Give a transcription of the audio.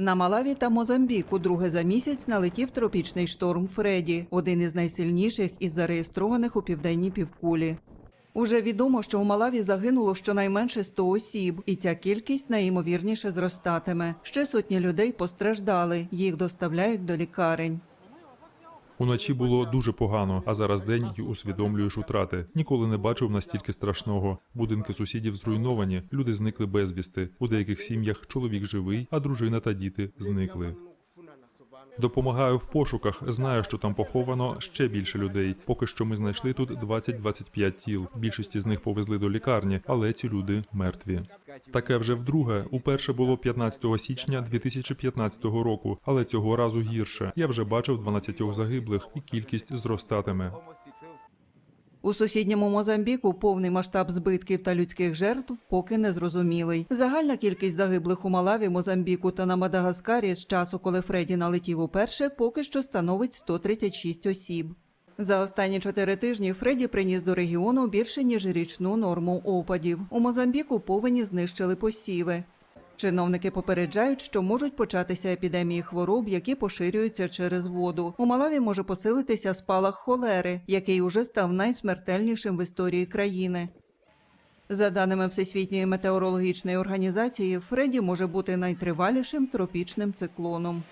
На Малаві та Мозамбіку друге за місяць налетів тропічний шторм Фреді, один із найсильніших із зареєстрованих у південній півкулі. Уже відомо, що у Малаві загинуло щонайменше 100 осіб, і ця кількість найімовірніше зростатиме. Ще сотні людей постраждали, їх доставляють до лікарень. Уночі було дуже погано, а зараз день і усвідомлюєш утрати. Ніколи не бачив настільки страшного. Будинки сусідів зруйновані, люди зникли безвісти. У деяких сім'ях чоловік живий, а дружина та діти зникли. Допомагаю в пошуках. Знаю, що там поховано ще більше людей. Поки що ми знайшли тут 20-25 тіл. Більшість із них повезли до лікарні, але ці люди мертві. Таке вже вдруге. Уперше було 15 січня 2015 року, але цього разу гірше. Я вже бачив 12 загиблих, і кількість зростатиме. У сусідньому Мозамбіку повний масштаб збитків та людських жертв поки не зрозумілий. Загальна кількість загиблих у Малаві, Мозамбіку та на Мадагаскарі з часу, коли Фредді налетів уперше, поки що становить 136 осіб. За останні чотири тижні Фредді приніс до регіону більше ніж річну норму опадів. У Мозамбіку повені знищили посіви. Чиновники попереджають, що можуть початися епідемії хвороб, які поширюються через воду. У Малаві може посилитися спалах холери, який уже став найсмертельнішим в історії країни. За даними Всесвітньої метеорологічної організації, Фредді може бути найтривалішим тропічним циклоном.